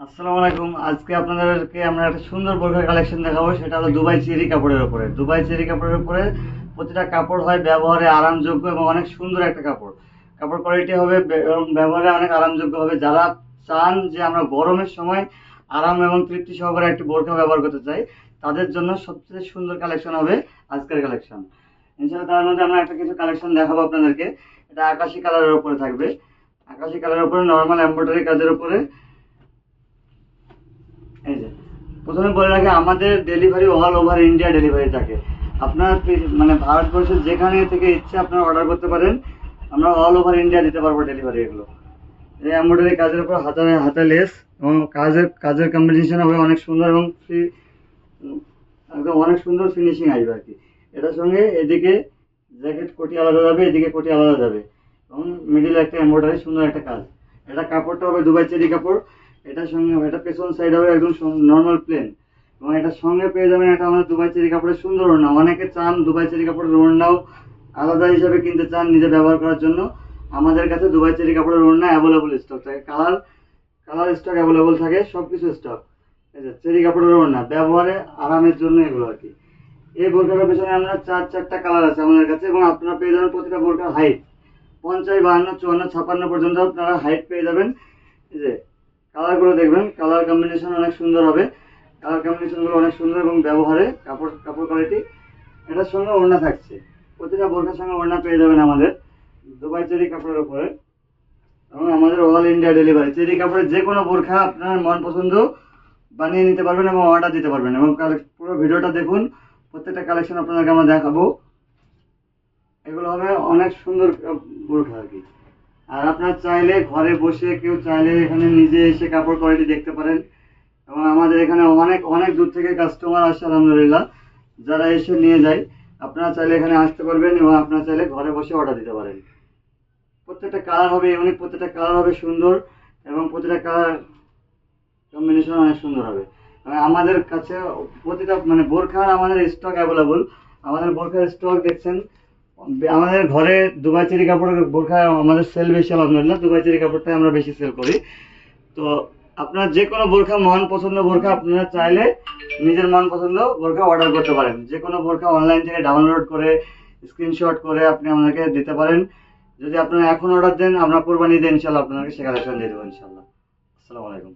আসসালামু আলাইকুম। আজকে আপনাদেরকে আমরা একটা সুন্দর বোরখার কালেকশন দেখাবো, সেটা হলো দুবাই চেরি কাপড়ের উপরে। দুবাই চেরি কাপড়ের উপরে প্রতিটা কাপড় হয় ব্যবহারে আরামযোগ্য এবং অনেক সুন্দর একটা কাপড়। কাপড় কোয়ালিটি হবে এবং ব্যবহারে অনেক আরামযোগ্য হবে। যারা চান যে আমরা গরমের সময় আরাম এবং তৃপ্তি সহকারে একটি বোরখা ব্যবহার করতে চাই, তাদের জন্য সবচেয়ে সুন্দর কালেকশন হবে আজকের কালেকশন ইনশাআল্লাহ তার মধ্যে আমরা একটা কিছু কালেকশন দেখাবো আপনাদেরকে। এটা আকাশি কালারের উপরে থাকবে। আকাশি কালারের উপরে নর্মাল এমব্রয়ডারি কাজের উপরে এই যে প্রথমে বলে রাখি, আমাদের delivery all over India delivery থাকে। আপনার মানে ভারতবর্ষের যেখানে থেকে ইচ্ছে আপনারা অর্ডার করতে পারেন, আমরা অল ওভার ইন্ডিয়া দিতে পারব ডেলিভারি এগুলো। এই এমব্রয়ডারি কাজের উপর হাতে হাতে লেস এবং কাজের কাজের কম্বিনেশন হবে অনেক সুন্দর এবং একদম অনেক সুন্দর ফিনিশিং আসবে আর কি। এটার সঙ্গে এদিকে জ্যাকেট কোটি আলাদা যাবে, এদিকে কোটি আলাদা যাবে। এবং মিডিলে একটা এমব্রয়ডারি সুন্দর একটা কাজ। এটা কাপড়টা হবে দুবাই চেরি কাপড়। এটার সঙ্গে এটা পেছন সাইড হবে একদম নর্মাল প্লেন এবং এটার সঙ্গে পেয়ে যাবেন এটা আমাদের দুবাই চেরি কাপড়ের সুন্দর ওড়না। অনেকে চান দুবাই চেরি কাপড়ের ওড়নাও আলাদা হিসাবে কিনতে চান নিজে ব্যবহার করার জন্য। আমাদের কাছে দুবাই চেরি কাপড়ের ওড়না অ্যাভেলেবল স্টক থাকে। কালার কালার স্টক অ্যাভেলেবল থাকে সব কিছু স্টক চেরি কাপড়ের ওড়না, ব্যবহারে আরামের জন্য এগুলো আর কি। এই বোরকাটার পেছনে আমরা চার, চারটা কালার আছে আমাদের কাছে এবং আপনারা পেয়ে যাবেন প্রতিটা বোরকার হাইট পঞ্চাশ, বাহান্ন, চুয়ান্ন ছাপান্ন পর্যন্ত আপনারা হাইট পেয়ে যাবেন। এই যে কালারগুলো দেখবেন কালার কম্বিনেশন অনেক সুন্দর হবে। কালার কম্বিনেশনগুলো অনেক সুন্দর এবং ব্যবহারে, কাপড় কাপড় কোয়ালিটি এটার সঙ্গে ওড়না থাকছে। প্রতিটা বোরকার সঙ্গে ওড়না পেয়ে যাবেন আমাদের দুবাই চেরি কাপড়ের উপরে। এবং আমাদের অল ইন্ডিয়া ডেলিভারি চেরি কাপড়ের যে কোনো বোরখা আপনার মন পছন্দ বানিয়ে নিতে পারবেন এবং অর্ডার দিতে পারবেন। এবং পুরো ভিডিওটা দেখুন, প্রত্যেকটা কালেকশন আপনাদেরকে আমরা দেখাবো। এগুলো হবে অনেক সুন্দর বোরখা আর কি। আর আপনার চাইলে ঘরে বসে কেউ চাইলে এখানে নিজে এসে কাপড় কোয়ালিটি দেখতে পারেন। এবং আমাদের এখানে অনেক অনেক দূর থেকে কাস্টমার আসে, আলহামদুলিল্লাহ। যারা এসে নিয়ে যায়, আপনারা চাইলে এখানে আসতে পারবেন এবং আপনারা চাইলে ঘরে বসে অর্ডার দিতে পারেন। প্রত্যেকটা কালার হবে ইউনিক প্রত্যেকটা কালার হবে সুন্দর এবং প্রতিটা কালার কম্বিনেশন অনেক সুন্দর হবে। আমাদের কাছে প্রতিটা মানে বোরখার আমাদের স্টক অ্যাভেলেবল আমাদের বোরখার স্টক দেখছেন আমাদের ঘরে দুবাই চেরি কাপড়ের বোরখা আমাদের সেল বেশি, আলহামদুলিল্লাহ দুবাই চেরি কাপড়টাই আমরা বেশি সেল করি। তো আপনার যে কোনো বোরখা মন পছন্দ বোরখা আপনারা চাইলে নিজের মন পছন্দ বোরখা অর্ডার করতে পারেন। যে কোনো বোরখা অনলাইন থেকে ডাউনলোড করে স্ক্রিনশট করে আপনি আমাদেরকে দিতে পারেন। যদি আপনারা এখন অর্ডার দেন, আমরা কোরবানি দিয়ে ইনশাল্লাহ আপনাকে সেখানে দিয়ে দেবো ইনশাল্লাহ আসসালামু আলাইকুম।